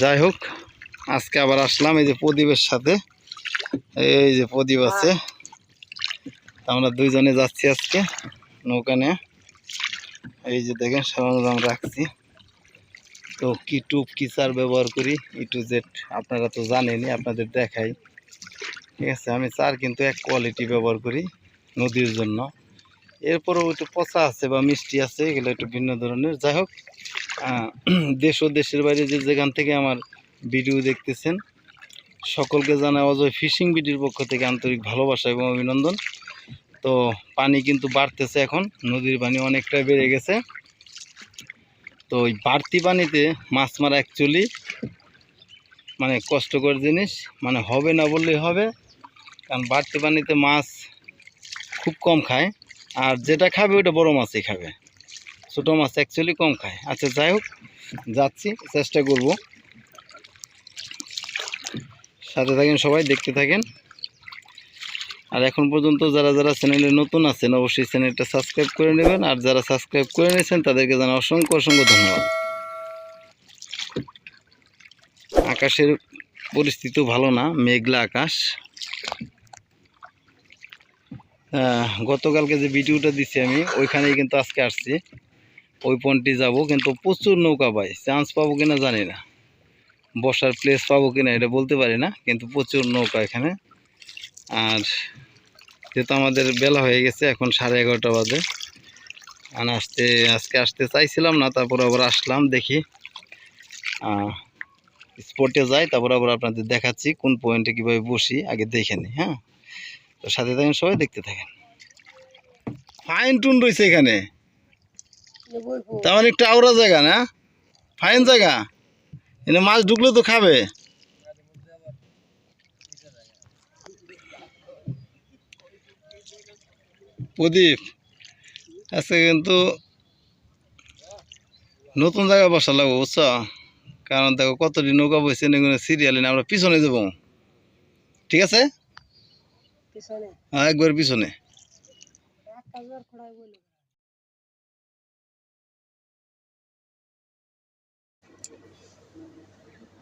যাই হোক, আজকে আবার আসলাম এই যে প্রদীপের সাথে। এই যে প্রদীপ আছে। আমরা দুইজনে যাচ্ছি আজকে নৌকা নিয়ে। এই যে দেখেন সরঞ্জাম রাখছি। তো কি টুপ, কি চার ব্যবহার করি ই টু জেড আপনারা তো জানেনই, আপনাদের দেখাই। ঠিক আছে, আমি চার কিন্তু এক কোয়ালিটি ব্যবহার করি নদীর জন্য। এরপরেও একটু পচা আছে বা মিষ্টি আছে, এগুলো একটু ভিন্ন ধরনের। যাই হোক দেশ ও দেশের বাইরে যে যেখান থেকে আমার ভিডিও দেখতেছেন, সকলকে জানাই অজয় ফিশিং বিডির পক্ষ থেকে আন্তরিক ভালোবাসা এবং অভিনন্দন। তো পানি কিন্তু বাড়তেছে এখন, নদীর পানি অনেকটাই বেড়ে গেছে। তো ওই বাড়তি পানিতে মাছ মারা অ্যাকচুয়ালি মানে কষ্টকর জিনিস মানে হবে না বললেই হবে। কারণ বাড়তি পানিতে মাছ খুব কম খায়। আর যেটা খাবে ওটা বড় মাছই খাবে। ছোটো মাছ অ্যাকচুয়ালি কম খায়। আচ্ছা যাই হোক, যাচ্ছি, চেষ্টা করব। সাথে থাকেন সবাই, দেখতে থাকেন। আর এখন পর্যন্ত যারা যারা চ্যানেলে নতুন আছেন, অবশ্যই চ্যানেলটা সাবস্ক্রাইব করে নেবেন। আর যারা সাবস্ক্রাইব করে নিয়েছেন, তাদেরকে জানা অসংখ্য অসংখ্য ধন্যবাদ। আকাশের পরিস্থিতিও ভালো না, মেঘলা আকাশ। গতকালকে যে ভিডিওটা দিছি আমি, ওইখানেই কিন্তু আজকে আসছি। ওই পয়েন্টটি যাব, কিন্তু প্রচুর নৌকা পাই চান্স পাবো কিনা জানি না। বসার প্লেস পাবো কিনা এটা বলতে পারি না, কিন্তু প্রচুর নৌকা এখানে। আর যেহেতু আমাদের বেলা হয়ে গেছে, এখন সাড়ে এগারোটা বাজে। আর আসতে, আজকে আসতে চাইছিলাম না, তারপর আবার আসলাম, দেখি। স্পটে যাই, তারপর আবার আপনাদের দেখাচ্ছি কোন পয়েন্টে কীভাবে বসি, আগে দেখে নিই হ্যাঁ? তো সাথে থাকেন, সবাই দেখতে থাকেন। ফাইন টুন রয়েছে এখানে। তার মানে একটু আওড়া জায়গা না? ফাইন জায়গা? এনে মাছ ঢুকলে তো খাবে। প্রদীপ, আজকে কিন্তু নতুন জায়গায় বসা লাগবো, বুঝছ? কারণ দেখো কতটি নৌকা বসে এগুলো সিরিয়ালে আমরা পিছনে যাব। ঠিক আছে? হ্যাঁ একবার পিছনে।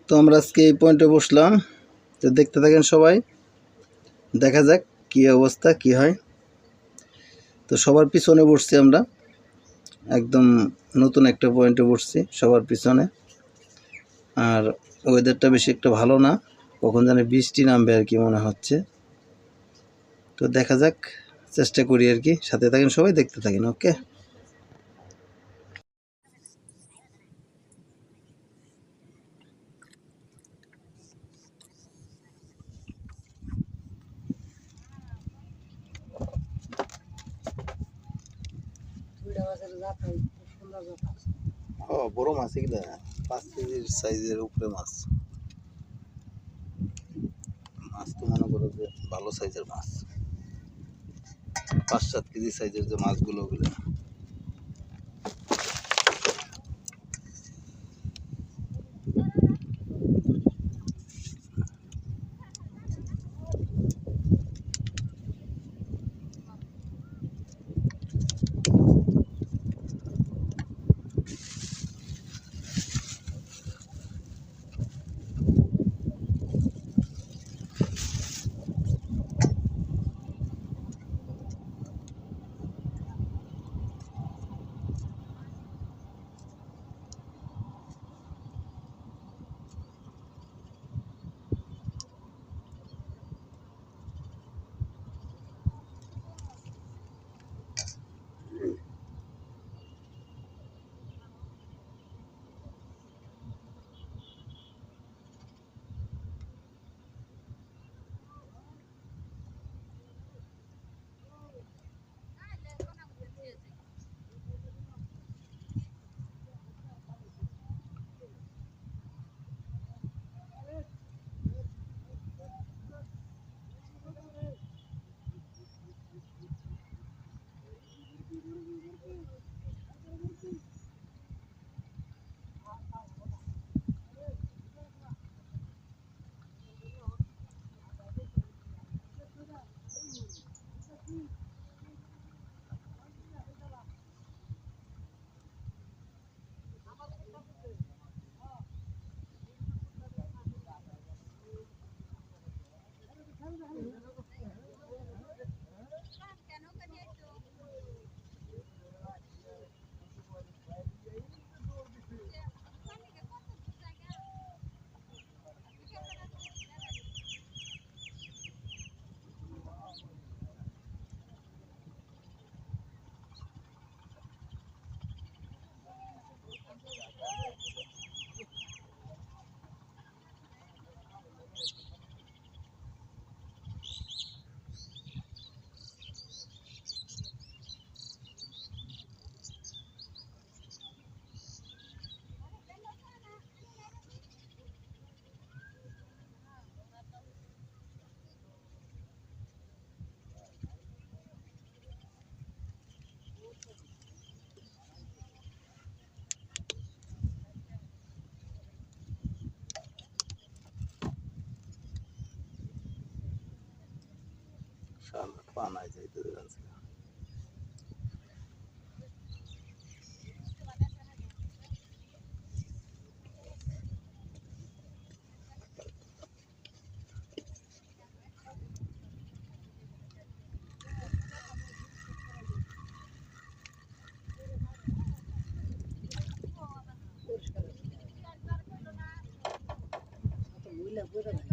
তো আমরা আজকে এই পয়েন্টে বসলাম তো দেখতে থাকেন সবাই দেখা যাক কি অবস্থা কি হয়। তো সবার পিছনে বসছি আমরা একদম নতুন একটা পয়েন্টে বসছি সবার পিছনে। আর ওয়েদারটা বেশি একটা ভালো না কখন জানি বৃষ্টি নামবে আর কি মনে হচ্ছে। তো দেখা যাক, চেষ্টা করি আর কি। সাথে থাকেন সবাই, দেখতে থাকেন, ওকে? বড় মাছ এগুলা, পাঁচ কেজির সাইজের উপরে মাছ। মাছ তো মনে করো যে ভালো সাইজের মাছ। পাঁচ সাত কেজি সাইজের যে মাছগুলো ওগুলো। İnşallah puanlayacak dururuz. Gracias.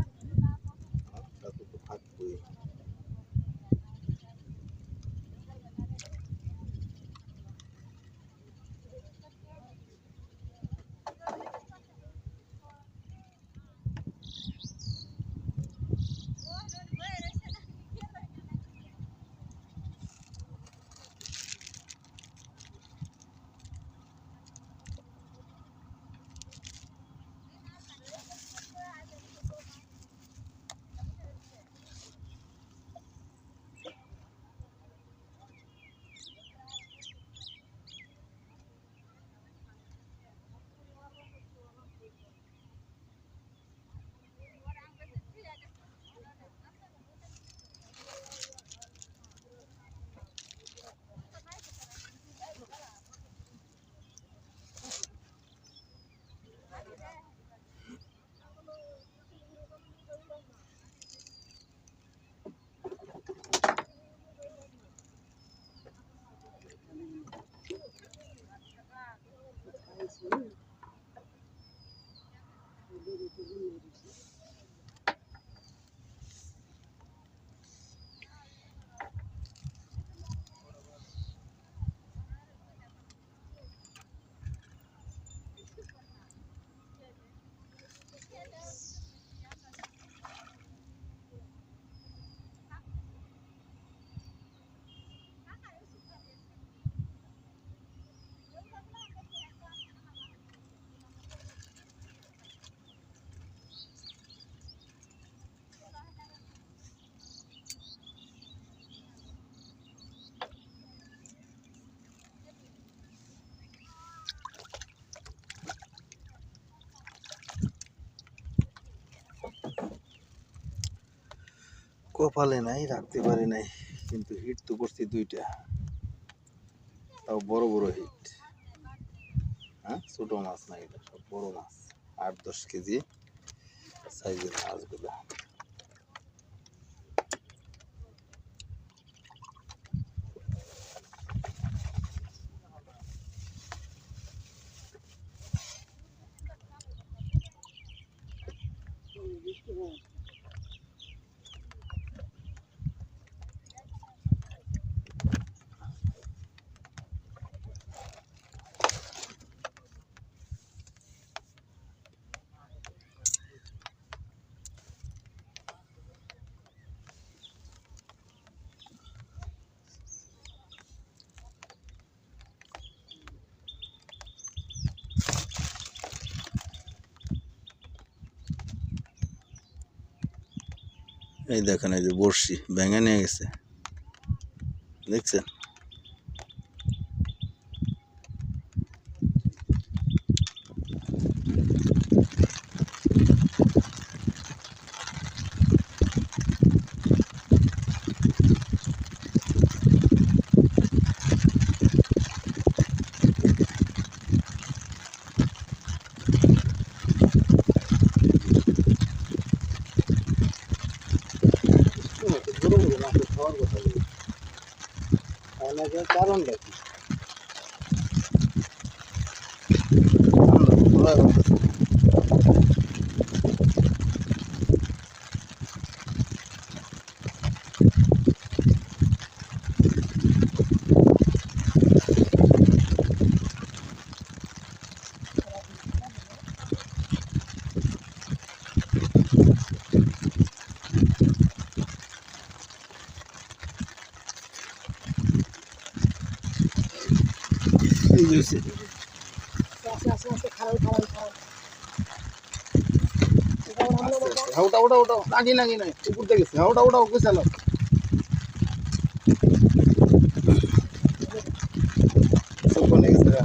কপালে নাই, রাখতে পারি নাই, কিন্তু হিট তো করছি দুইটা। তাও বড় বড় হিট হ্যাঁ? ছোট মাছ না এটা, সব বড় মাছ। আট, দশ কেজি সাইজের মাছগুলো। এই দেখেন এই যে বড়শি ভেঙে নিয়ে গেছে। দেখছেন? কারণ দেখি এই যে হচ্ছে। আস্তে আস্তে আস্তে খারাপ খারাপ খারাপ এটা ওরা হলো বাবা। হ্যাঁ, ওটা ওটা ওটা নাগি নাগি নাই উপর থেকে গেছে হ্যাঁ, ওটা ওটা ওকে চালো সব বনে গেছে গা।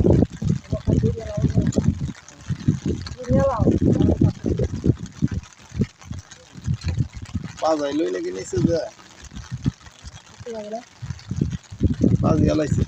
পা যাই লই নাকি নিচে যায় পাঁচ গেলাইছে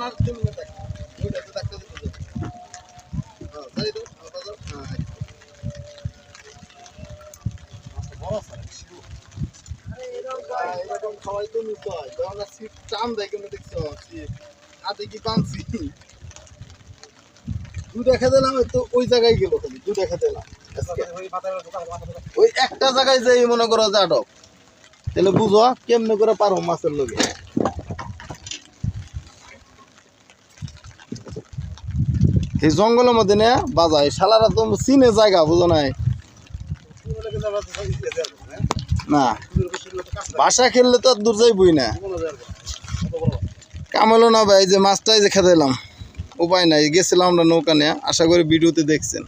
পানার জন্য। হ্যাঁ হ্যাঁ হয়। দিলাম, তো ওই জায়গায় গেল খালি দিলাম। ওই একটা জায়গায় যাই মনে করো যে আটক। তাহলে বুঝো, কেমনে করে পারো মাছের লগে? এই জঙ্গলের মধ্যে নে বাজাই শালারা তো চিনে জায়গা, বুঝো নাই? না। বাসা খেললে তো আর দূর যাইবই না। কামালো না ভাই যে মাছটাই যে খেতে এলাম। উপায় নাই, গেছিলাম আমরা নৌকা নিয়ে, আশা করি ভিডিওতে দেখছেন।